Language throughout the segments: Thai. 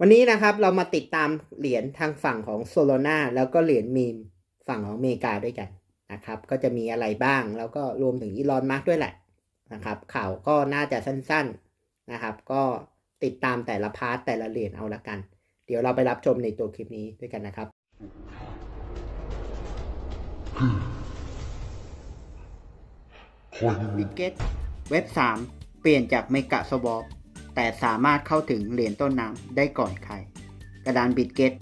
วันนี้นะครับเรามาติดตามเหรียญทางฝั่งของโซโลนาแล้วก็เหรียญมีมฝั่งของอเมริกาด้วยกันนะครับ ก็จะมีอะไรบ้างแล้วก็รวมถึงอีลอนมาร์กด้วยแหละนะครับ ข่าวก็น่าจะสั้นๆนะครับ ก็ติดตามแต่ละพาร์ทแต่ละเหรียญเอาละกัน เดี๋ยวเราไปรับชมในตัวคลิปนี้ด้วยกันนะครับบิตเกตเว็บ 3 เปลี่ยนจากเมกะสวอป แต่สามารถเข้าถึงเหรียญต้นน้ำได้ก่อนใคร กระดานบิตเกต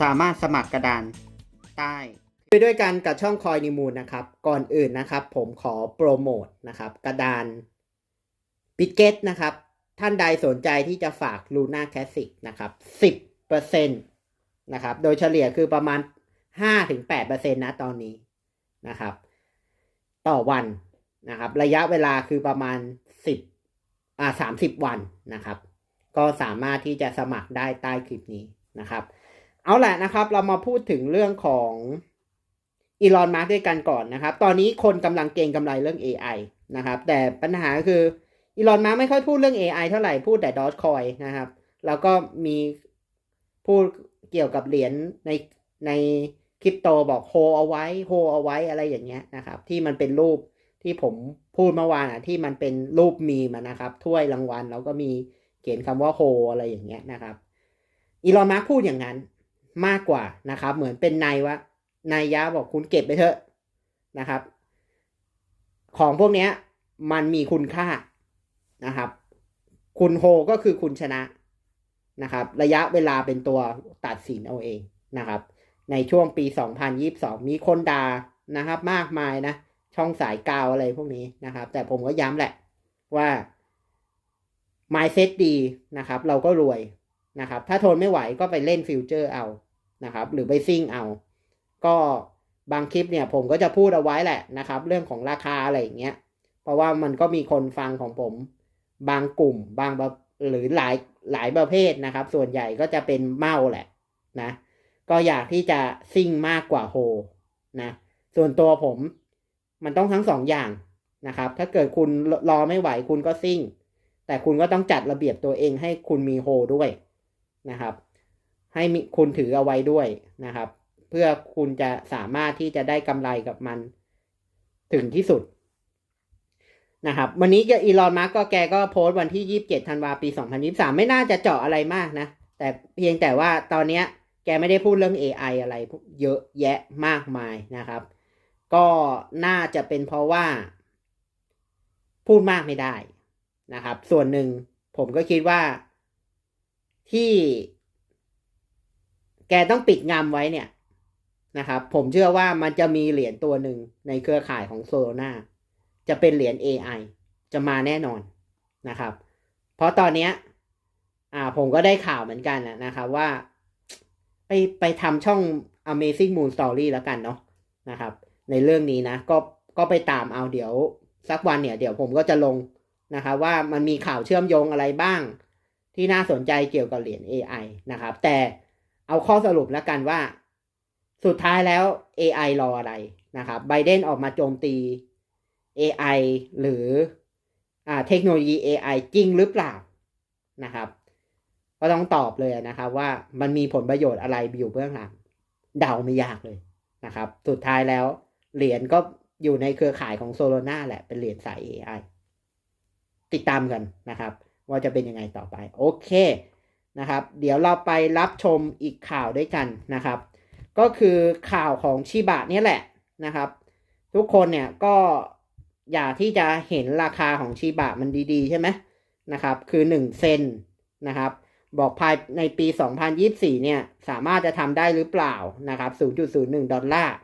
สามารถสมัครกระดานใต้ไปด้วยกันกับช่องคอยนิมูลนะครับ ก่อนอื่นนะครับ ผมขอโปรโมทนะครับ กระดานบิตเกตนะครับ ท่านใดสนใจที่จะฝาก Luna Classic นะครับ10%นะครับ โดยเฉลี่ยคือประมาณ5-8%นะตอนนี้นะครับ ต่อวันนะครับ ระยะเวลาคือประมาณ10 อ่า30วันนะครับ ก็สามารถที่จะสมัครได้ใต้คลิปนี้นะครับ เอาแหละนะครับเรามาพูดถึงเรื่องของอีลอนมาร์กด้วยกันก่อนนะครับ ตอนนี้คนกำลังเก่งกำไรเรื่อง AI นะครับ แต่ปัญหาคืออีลอนมาร์กไม่ค่อยพูดเรื่อง AI เท่าไหร่ พูดแต่ดอ g คอยนะครับ แล้วก็มีพูดเกี่ยวกับเหรียญในในคริปโตบอกโฮเอาไว้โฮเอาไว้อะไรอย่างเงี้ยนะครับ ที่มันเป็นรูป ที่ผมพูดเมื่อวานอะที่มันเป็นรูปมีมานะครับ ถ้วยรางวัลแล้วก็มีเขียนคำว่าโฮอะไรอย่างเงี้ยนะครับอีลอนมาร์กพูดอย่างนั้นมากกว่านะครับ เหมือนเป็นนายว่านายยะบอกคุณเก็บไปเถอะนะครับ ของพวกเนี้ยมันมีคุณค่านะครับ คุณโฮก็คือคุณชนะนะครับ ระยะเวลาเป็นตัวตัดสินเอาเองนะครับ ในช่วงปี 2022 มีคนด่านะครับ มากมายนะ ช่องสายกาวอะไรพวกนี้นะครับ แต่ผมก็ย้ำแหละว่า mindset ดีนะครับ เราก็รวยนะครับ ถ้าทนไม่ไหวก็ไปเล่นฟิวเจอร์เอานะครับ หรือไปซิ่งเอา ก็บางคลิปเนี่ยผมก็จะพูดเอาไว้แหละนะครับ เรื่องของราคาอะไรอย่างเงี้ย เพราะว่ามันก็มีคนฟังของผม บางกลุ่ม บางแบบหรือหลายหลายประเภทนะครับ ส่วนใหญ่ก็จะเป็นเมาแหละนะ ก็อยากที่จะซิ่งมากกว่าโฮนะ ส่วนตัวผม มันต้องทั้งสองอย่างนะครับ ถ้าเกิดคุณรอไม่ไหวคุณก็ซิ่ง แต่คุณก็ต้องจัดระเบียบตัวเองให้คุณมีโฮด้วยนะครับ ให้คุณถือเอาไว้ด้วยนะครับ เพื่อคุณจะสามารถที่จะได้กำไรกับมันถึงที่สุดนะครับ วันนี้อีลอนมาร์กก็แกก็โพสต์วันที่ 27ธันวาปี 2023 ไม่น่าจะเจาะอะไรมากนะ แต่เพียงแต่ว่าตอนเนี้ยแกไม่ได้พูดเรื่อง AI อะไรเยอะแยะมากมายนะครับ ก็น่าจะเป็นเพราะว่า พูดมากไม่ได้นะครับ ส่วนหนึ่งผมก็คิดว่าที่ แกต้องปิดงำไว้เนี่ยนะครับ ผมเชื่อว่ามันจะมีเหรียญตัวหนึ่งในเครือข่ายของโซโลนาจะเป็นเหรียญ AI จะมาแน่นอนนะครับ เพราะตอนเนี้ยอ่าผมก็ได้ข่าวเหมือนกันนะครับว่า ไปไปทำช่อง Amazing Moon Story แล้วกันเนาะนะครับ ในเรื่องนี้นะ ก็ก็ไปตามเอาเดี๋ยวสักวันเนี่ย เดี๋ยวผมก็จะลงนะครับว่ามันมีข่าวเชื่อมโยงอะไรบ้าง ที่น่าสนใจเกี่ยวกับเหรียญ AI นะครับ แต่เอาข้อสรุปแล้วกันว่า สุดท้ายแล้ว AI รออะไรนะครับไบเดนออกมาโจมตี AI หรืออ่าเทคโนโลยี AI จริงหรือเปล่านะครับ ก็ต้องตอบเลยนะครับว่ามันมีผลประโยชน์อะไรอยู่เบื้องหลังเดาไม่ยากเลยนะครับ สุดท้ายแล้ว เหรียญก็อยู่ในเครือข่ายของโซโลนาแหละ เป็นเหรียญสาย AI ติดตามกันนะครับ ว่าจะเป็นยังไงต่อไป โอเคนะครับ เดี๋ยวเราไปรับชมอีกข่าวด้วยกันนะครับ ก็คือข่าวของชิบะนี่แหละนะครับ ทุกคนเนี่ยก็อยากที่จะเห็นราคาของชิบะมันดีๆ ใช่ไหมนะครับ คือ 1 เซนนะครับ บอกภายในปี 2024 เนี่ย สามารถจะทำได้หรือเปล่านะครับ 0.01 ดอลลาร์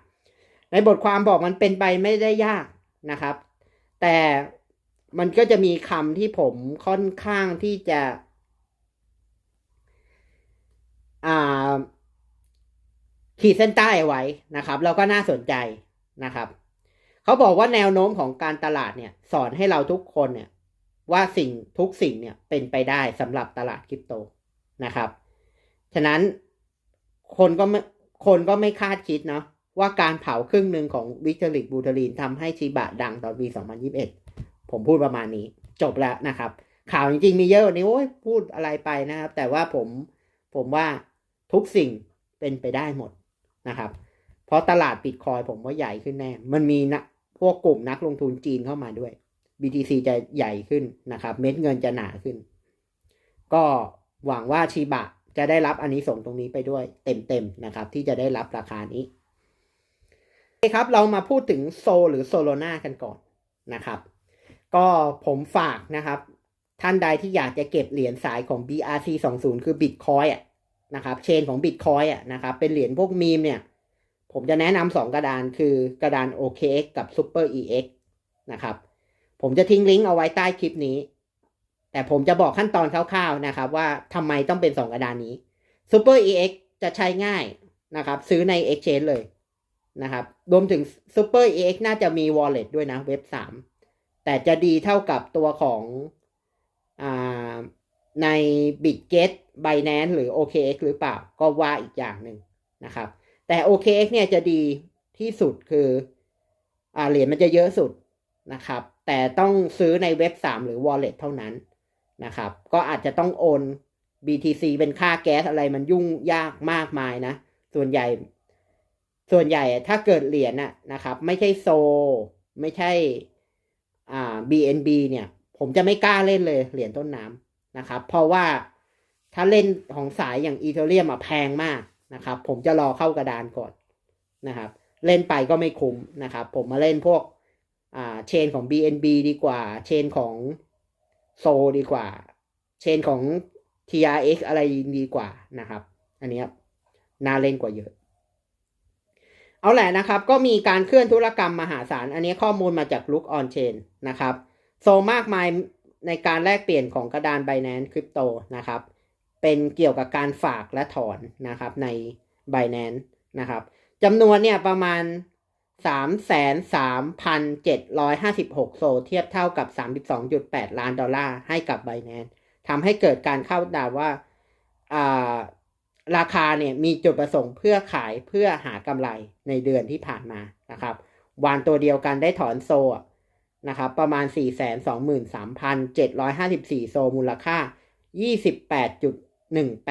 ในบทความบอกมันเป็นไปไม่ได้ยากนะครับ แต่มันก็จะมีคำที่ผมค่อนข้างที่จะขีดเส้นใต้ไว้นะครับ แล้วก็น่าสนใจนะครับ เขาบอกว่าแนวโน้มของการตลาดเนี่ย สอนให้เราทุกคนเนี่ย ว่าสิ่งทุกสิ่งเนี่ยเป็นไปได้สำหรับตลาดคริปโตนะครับ ฉะนั้นคนก็ไม่คนก็ไม่คาดคิดเนาะ ว่าการเผาครึ่งหนึ่งของวิตอริกบูทอรีนทำให้ชิบะดังตอนปี 2021 ผมพูดประมาณนี้ จบแล้วนะครับ ข่าวจริงๆมีเยอะกว่านี้โอ้ยพูดอะไรไปนะครับ แต่ว่าผมผมว่าทุกสิ่งเป็นไปได้หมดนะครับ เพราะตลาดบิตคอยผมว่าใหญ่ขึ้นแน่ มันมีนะพวกกลุ่มนักลงทุนจีนเข้ามาด้วย BTC จะใหญ่ขึ้นนะครับ เม็ดเงินจะหนาขึ้น ก็หวังว่าชีบะจะได้รับอันนี้ส่งตรงนี้ไปด้วยเต็มๆนะครับ ที่จะได้รับราคานี้ คครับเรามาพูดถึงโซหรือโซโลนากันก่อนนะครับ ก็ผมฝากนะครับ ท่านใดที่อยากจะเก็บเหรียญสายของ BRC 20คือ Bitcoin อะนะครับเชนของ Bitcoin อะนะครับเป็นเหรียญพวกมีมเนี่ย ผมจะแนะนำสองกระดานคือกระดาน OKX กับ Super EX นะครับ ผมจะทิ้งลิงก์เอาไว้ใต้คลิปนี้ แต่ผมจะบอกขั้นตอนคร่าวๆนะครับ ว่าทำไมต้องเป็นสองกระดานนี้ Super EX จะใช้ง่ายนะครับ ซื้อใน Exchange เลย นะครับ รวมถึง Super EX น่าจะมี Wallet ด้วยนะเว็บ 3 แต่จะดีเท่ากับตัวของอใน Bitget Binance หรือ OKX หรือเปล่า ก็ว่าอีกอย่างหนึ่งนะครับ แต่ OKX เนี่ยจะดีที่สุดคืออเหรียญมันจะเยอะสุดนะครับ แต่ต้องซื้อในเว็บ 3 หรือ Wallet เท่านั้นนะครับ ก็อาจจะต้องโอน BTC เป็นค่าแก๊สอะไรมันยุ่งยากมากมายนะ ส่วนใหญ่ ส่วนใหญ่ถ้าเกิดเหรียญน่ะนะครับ ไม่ใช่โซ ไม่ใช่อ่า BNB เนี่ย ผมจะไม่กล้าเล่นเลยเหรียญต้นน้ำนะครับ เพราะว่าถ้าเล่นของสายอย่างอีเทเรียมอะแพงมากนะครับ ผมจะรอเข้ากระดานก่อนนะครับ เล่นไปก็ไม่คุ้มนะครับ ผมมาเล่นพวกอ่าเชนของ BNB ดีกว่า เชนของโซดีกว่า เชนของ TRX อะไรดีกว่านะครับ อันนี้น่าเล่นกว่าเยอะ เอาแหละนะครับ ก็มีการเคลื่อนธุรกรรมมหาศาล อันนี้ข้อมูลมาจาก Look on Chain นะครับโซมากมายในการแลกเปลี่ยนของกระดาน Binance Crypto นะครับ เป็นเกี่ยวกับการฝากและถอนนะครับใน Binance นะครับจำนวนเนี่ยประมาณ 33,756 โซเทียบเท่ากับ 32.8 ล้านดอลลาร์ให้กับ Binance ทำให้เกิดการเข้าดาว่า ราคาเนี่ยมีจุดประสงค์เพื่อขายเพื่อหากำไรในเดือนที่ผ่านมานะครับวันตัวเดียวกันได้ถอนโซนะครับประมาณ 423,754 โซมูลค่า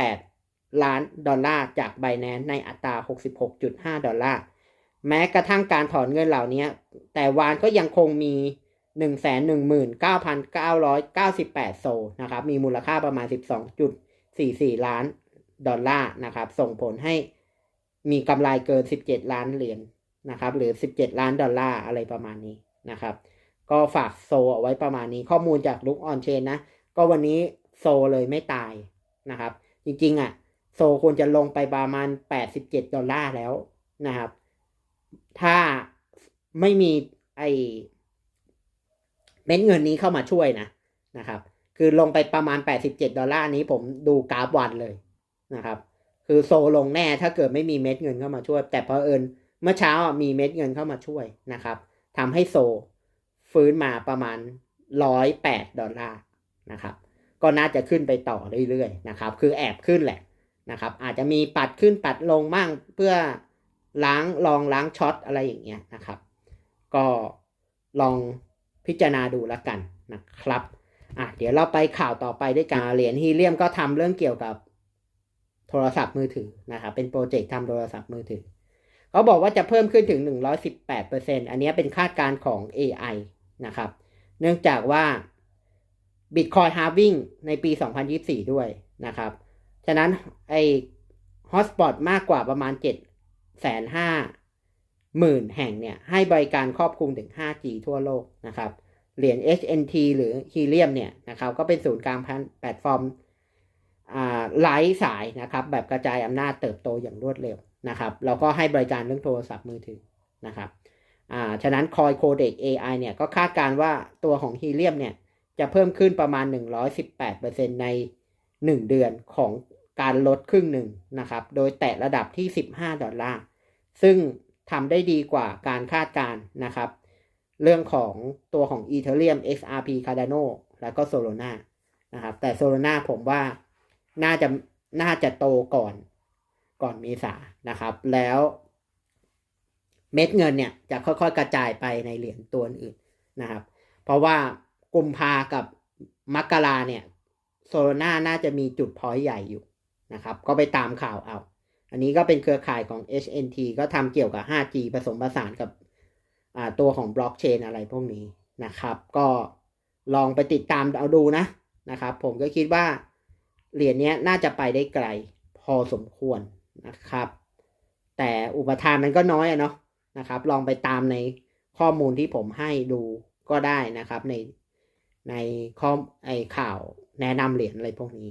28.18 ล้านดอลลาร์จาก b บ n a n c e ในอัตรา 66.5 ดอลลาร์ แม้กระทั่งการถอนเงินเหล่านี้ แต่วานก็ยังคงมี 119,998 โซนะครับ มีมูลค่าประมาณ 12.44 ล้าน ดอลลาร์นะครับ ส่งผลให้มีกำไรเกิน 17 ล้านเหรียญนนะครับ หรือ 17 ล้านดอลลาร์อะไรประมาณนี้นะครับ ก็ฝากโซเอาไว้ประมาณนี้ข้อมูลจากลุกออนเชนนะ ก็วันนี้โซเลยไม่ตายนะครับ จริงๆอะ โซควรจะลงไปประมาณ 87 ดอลลาร์แล้วนะครับ ถ้าไม่มีไอเม็ดเงินนี้เข้ามาช่วยนะนะครับ คือลงไปประมาณ 87 ดอลลาร์นี้ผมดูกราฟวันเลย นะครับ คือโซลงแน่ถ้าเกิดไม่มีเม็ดเงินเข้ามาช่วย แต่พอเอิญเมื่อเช้ามีเม็ดเงินเข้ามาช่วยนะครับทำให้โซฟื้นมาประมาณ108ดดอลลาร์นะครับ ก็น่าจะขึ้นไปต่อเรื่อยๆนะครับ คือแอบขึ้นแหละนะครับ อาจจะมีปัดขึ้นปัดลงมั่งเพื่อล้างลองล้างช็อตอะไรอย่างเงี้ยนะครับ ก็ลองพิจารณาดูแล้วกันนะครับ อะเดี๋ยวเราไปข่าวต่อไปด้วยกันเหรียญฮีเลียมก็ทำเรื่องเกี่ยวกับ โทรศัพท์มือถือนะครับเป็นโปรเจกต์ทำโทรศัพท์มือถือ เขาบอกว่าจะเพิ่มขึ้นถึง 118%อันนี้เป็นคาดการณ์ของ AI นะครับ เนื่องจากว่า Bitcoin halving ในปี 2024 ด้วยนะครับ ฉะนั้นไอ้ Hotspot มากกว่าประมาณ 7 5 0 0 0หมื่นแห่งเนี่ย ให้บริการครอบคลุมถึง 5G ทั่วโลกนะครับ เหรียญ HNT หรือ Helium เนี่ยนะครับ ก็เป็นศูนย์กลางแพลตฟอร์ม ไร้สายนะครับแบบกระจายอำนาจเติบโตอย่างรวดเร็วนะครับแล้วก็ให้บริการเรื่องโทรศัพท์มือถือนะครับอ่าฉะนั้นคอยโคเดก AI เนี่ยก็คาดการว่าตัวของฮีเลียมเนี่ยจะเพิ่มขึ้นประมาณ 118%ใน 1 เดือนของการลดครึ่งหนึ่งนะครับโดยแตะระดับที่ 15 ดอลลาร์ ซึ่งทำได้ดีกว่าการคาดการนะครับ เรื่องของตัวของ Ethereum XRP Cardano แล้วก็ Solana นะครับแต่ Solana ผมว่า น่าจะน่าจะโตก่อนก่อนเมษานะครับ แล้วเม็ดเงินเนี่ยจะค่อยๆกระจายไปในเหรียญตัวอื่นนะครับ เพราะว่ากุมภากับมกราเนี่ยโซโลนาน่าจะมีจุดพอยต์ใหญ่อยู่นะครับ ก็ไปตามข่าวเอา อันนี้ก็เป็นเครือข่ายของ HNT ก็ทำเกี่ยวกับ 5G ผสมผสานกับตัวของบล็อกเชนอะไรพวกนี้นะครับ ก็ลองไปติดตามเอาดูนะนะครับ ผมก็คิดว่า เหรียญนี้น่าจะไปได้ไกลพอสมควรนะครับ แต่อุปทานมันก็น้อยอะเนาะนะครับ ลองไปตามในข้อมูลที่ผมให้ดูก็ได้นะครับ ในในข้อไอข่าวแนะนำเหรียญอะไรพวกนี้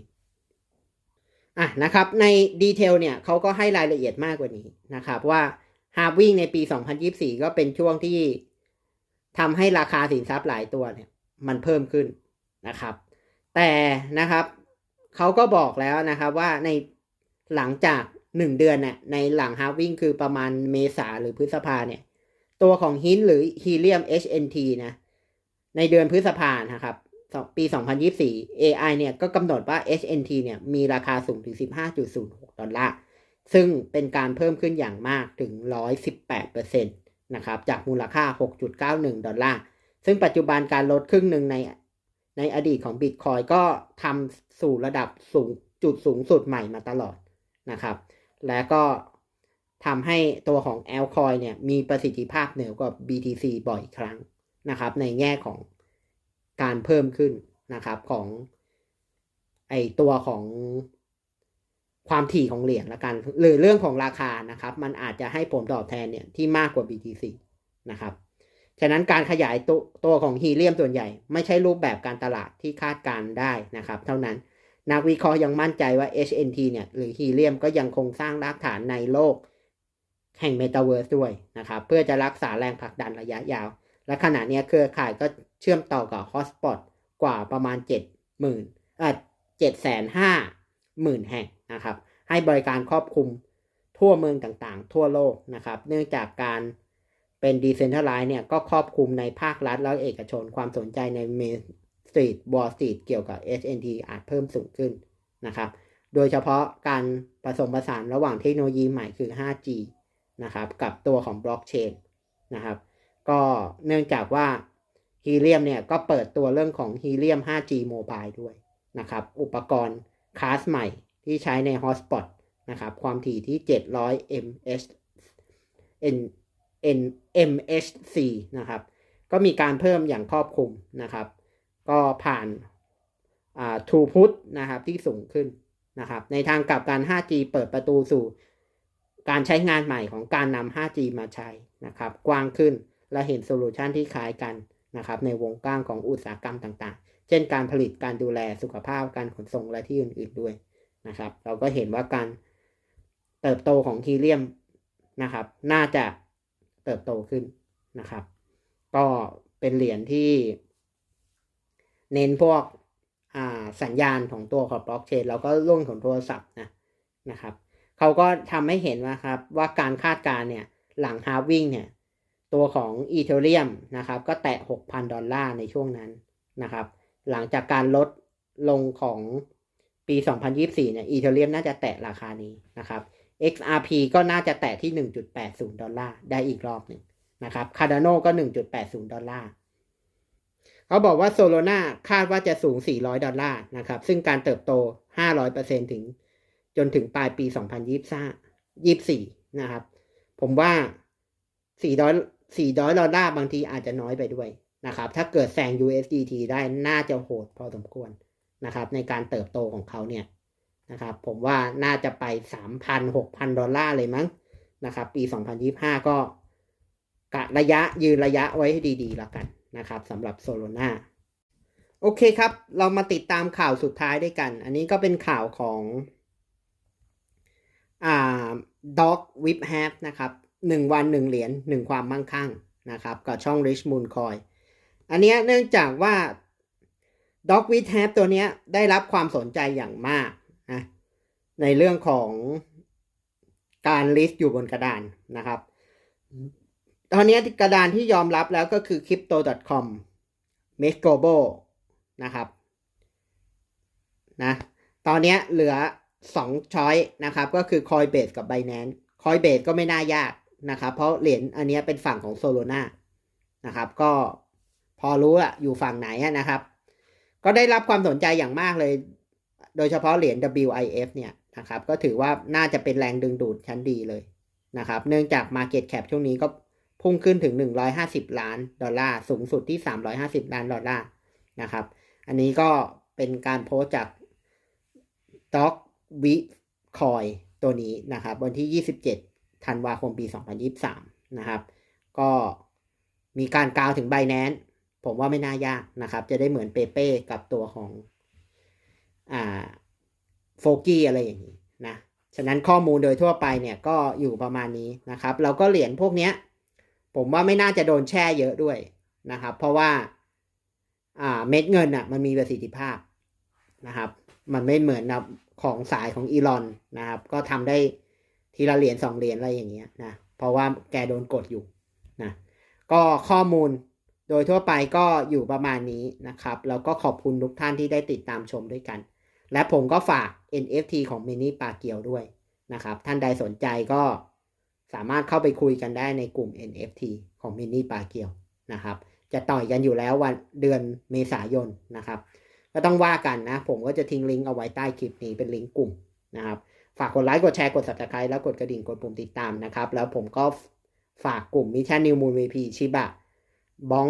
อะนะครับในดีเทลเนี่ยเขาก็ให้รายละเอียดมากกว่านี้นะครับว่าฮาร์วิ่งในปี 2024 ก็เป็นช่วงที่ทำให้ราคาสินทรัพย์หลายตัวเนี่ยมันเพิ่มขึ้นนะครับ แต่นะครับ เขาก็บอกแล้วนะครับว่าในหลังจาก 1 เดือนเนี่ยในหลังฮาร์วิ่งคือประมาณเมษาหรือพฤษภาเนี่ย ตัวของฮินหรือฮีเลียม HNT นะในเดือนพฤษภานะครับปี 2024 AI เนี่ยก็กำหนดว่า HNT เนี่ยมีราคาสูงถึง 15.06 ดอลลาร์ ซึ่งเป็นการเพิ่มขึ้นอย่างมากถึง 118%นะครับ จากมูลค่า 6.91 ดอลลาร์ ซึ่งปัจจุบันการลดครึ่งหนึ่งใน ในอดีตของ Bitcoin ก็ทำสู่ระดับสูงจุดสูงสุดใหม่มาตลอดนะครับ และก็ทำให้ตัวของ a l c o i n เนี่ยมีประสิทธิภาพเหนือกว่า BTC บ่อยครั้งนะครับ ในแง่ของการเพิ่มขึ้นนะครับของไอตัวของความถี่ของเหรียญละกันหรือเรื่องของราคานะครับ มันอาจจะให้ผลตอบแทนเนี่ยที่มากกว่า BTC นะครับ ฉะนั้นการขยายตัวตัวของฮีเลียมส่วนใหญ่ ไม่ใช่รูปแบบการตลาดที่คาดการได้นะครับ เท่านั้น นักวิเคราะห์ยังมั่นใจว่า HNT เนี่ยหรือฮีเลียมก็ยังคงสร้างรากฐานในโลก แห่งเมตาเวิร์สด้วยนะครับเพื่อจะรักษาแรงผลักดันระยะยาว และขณะนี้เครือข่ายก็เชื่อมต่อกับฮอสปอตกว่าประมาณ 7 0 0 0 0เอ่อเจ็ดแสนห้าหมื่นแห่งนะครับให้บริการครอบคลุมทั่วเมืองต่างๆ ทั่วโลกนะครับ เนื่องจากการ เป็นดีเซนทัลไลน์เนี่ยก็ครอบคลุมในภาครัฐและเอกชนความสนใจในเมนสตรีทวอลสตรีทเกี่ยวกับ HNT อาจเพิ่มสูงขึ้นนะครับ โดยเฉพาะการผสมผสานระหว่างเทคโนโลยีใหม่คือ 5G นะครับ กับตัวของบล็อกเชนนะครับ ก็เนื่องจากว่าฮีเลียมเนี่ยก็เปิดตัวเรื่องของฮีเลียม 5G Mobile ด้วยนะครับ อุปกรณ์คลาสใหม่ที่ใช้ในฮอสปอตนะครับ ความถี่ที่ 700 ms n n mhc นะครับ ก็มีการเพิ่มอย่างครอบคลุมนะครับ ก็ผ่านอ่า throughput นะครับที่สูงขึ้นนะครับ ในทางกลับการ 5G เปิดประตูสู่การใช้งานใหม่ของการนำ 5G มาใช้นะครับ กว้างขึ้นและเห็นโซลูชันที่คล้ายกันนะครับ ในวงกว้างของอุตสาหกรรมต่างๆ เช่นการผลิตการดูแลสุขภาพการขนส่งและที่อื่น ๆด้วยนะครับ เราก็เห็นว่าการเติบโตของฮีเลียมนะครับ น่าจะ เติบโตขึ้นนะครับ ก็เป็นเหรียญที่เน้นพวกสัญญาณของตัวของบล็อกเชนแล้วก็รุ่นของโทรศัพท์นะนะครับเขาก็ทำให้เห็นว่าครับว่าการคาดการณ์เนี่ยหลังฮาวิ่งเนี่ยตัวของอีเทเรียมนะครับก็แตะ 6,000 ดอลลาร์ในช่วงนั้นนะครับ หลังจากการลดลงของปี 2024เนี่ยอีเทเรียมน่าจะแตะราคานี้นะครับ XRP ก็น่าจะแตะที่ 1.80 ดอลลาร์ได้อีกรอบหนึ่งนะครับ Cardano ก็ 1.80 ดอลลาร์เขาบอกว่า Solana คาดว่าจะสูง 400 ดอลลาร์นะครับ ซึ่งการเติบโต 500%ถึงจนถึงปลายปี 2024 นะครับ ผมว่า 400 400 ดอลลาร์บางทีอาจจะน้อยไปด้วยนะครับ ถ้าเกิดแซง USDT ได้น่าจะโหดพอสมควรนะครับ ในการเติบโตของเขาเนี่ย นะครับผมว่าน่าจะไป 3,000 6,000 ดอลลาร์เลยมั้งนะครับ ปี 2025 ก็กะระยะยืนระยะไว้ให้ดีๆแล้วกันนะครับสำหรับโซโลนาโอเคครับ เรามาติดตามข่าวสุดท้ายด้วยกัน อันนี้ก็เป็นข่าวของอ่าด็อกวิปแฮปนะครับหนึ่งวันหนึ่งเหรียญหนึ่งความมั่งคั่งนะครับกับช่อง Rich Moon Coin อันนี้เนื่องจากว่า Dog with h a p ตัวนี้ได้รับความสนใจอย่างมาก นะในเรื่องของการลิสต์อยู่บนกระดานนะครับ ตอนนี้กระดานที่ยอมรับแล้วก็คือ crypto.com m e x g l o b a l นะครับนะตอนนี้เหลือ2ช้อยนะครับ ก็คือ Coinbase กับ Binance Coinbase ก็ไม่น่ายากนะครับ เพราะเหรียญอันนี้เป็นฝั่งของ Solana นะครับ ก็พอรู้อะอยู่ฝั่งไหนนะครับ ก็ได้รับความสนใจอย่างมากเลย โดยเฉพาะเหรียญ WIF เนี่ยนะครับก็ถือว่าน่าจะเป็นแรงดึงดูดชั้นดีเลยนะครับเนื่องจาก Market Cap ช่วงนี้ก็พุ่งขึ้นถึง 150 ล้านดอลลาร์สูงสุดที่ 350 ล้านดอลลาร์นะครับอันนี้ก็เป็นการโพสจาก Doc w i c o i ตัวนี้นะครับวันที่ 27 ธันวาคมปี 2023 นะครับก็มีการกล่าวถึง b บ n a n c e ผมว่าไม่น่ายากนะครับ จะได้เหมือนเปเป้กับตัวของ อ่าโฟกี้อะไรอย่างนี้นะฉะนั้นข้อมูลโดยทั่วไปเนี่ยก็อยู่ประมาณนี้นะครับ แล้วก็เหรียญพวกเนี้ยผมว่าไม่น่าจะโดนแช่เยอะด้วยนะครับ เพราะว่าอ่าเม็ดเงินอะมันมีประสิทธิภาพนะครับ มันไม่เหมือนนะของสายของอีลอนนะครับ ก็ทำได้ทีละเหรียญสองเหรียญอะไรอย่างเงี้ยนะเพราะว่าแกโดนกดอยู่นะก็ข้อมูลโดยทั่วไปก็อยู่ประมาณนี้นะครับ แล้วก็ขอบคุณทุกท่านที่ได้ติดตามชมด้วยกัน และผมก็ฝาก NFT ของมินิปาเกียวด้วยนะครับ ท่านใดสนใจก็สามารถเข้าไปคุยกันได้ในกลุ่ม NFT ของมินิปาเกียวนะครับ จะต่อยกันอยู่แล้ววันเดือนเมษายนนะครับ ก็ต้องว่ากันนะ ผมก็จะทิ้งลิงก์เอาไว้ใต้คลิปนี้เป็นลิงก์กลุ่มนะครับ ฝากกดไลค์ กดแชร์ กด subscribe แล้วกดกระดิ่ง กดปุ่มติดตามนะครับ แล้วผมก็ฝากกลุ่มมิชชั่นนิวมูลวีพีชิบะบ้อง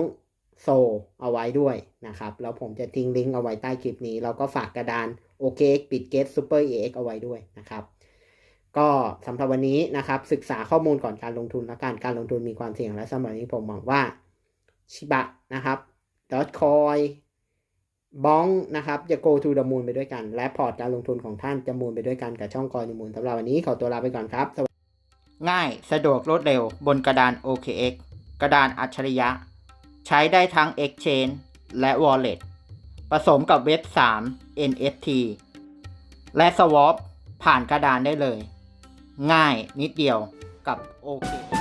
โซเอาไว้ด้วยนะครับ แล้วผมจะทิ้งลิงก์เอาไว้ใต้คลิปนี้ แล้วก็ฝากกระดานโอเคปิดเกตซูเปอร์เอ็กเอาไว้ด้วยนะครับ ก็สำหรับวันนี้นะครับ ศึกษาข้อมูลก่อนการลงทุนและการการลงทุนมีความเสี่ยงและสำหรับนี้ผมหวังว่าชิบะนะครับดอทคอยบ้องนะครับ จะ go to the moon ไปด้วยกัน และพอร์ตการลงทุนของท่านจะมูลไปด้วยกันกับช่องคอยมูลสำหรับวันนี้ขอตัวลาไปก่อนครับ ง่ายสะดวกรวดเร็วบนกระดาน OKX กระดานอัจฉริยะ ใช้ได้ทั้ง Exchange และ Wallet ผสมกับเว็บ 3 NFT และ Swap ผ่านกระดานได้เลย ง่ายนิดเดียวกับ OK.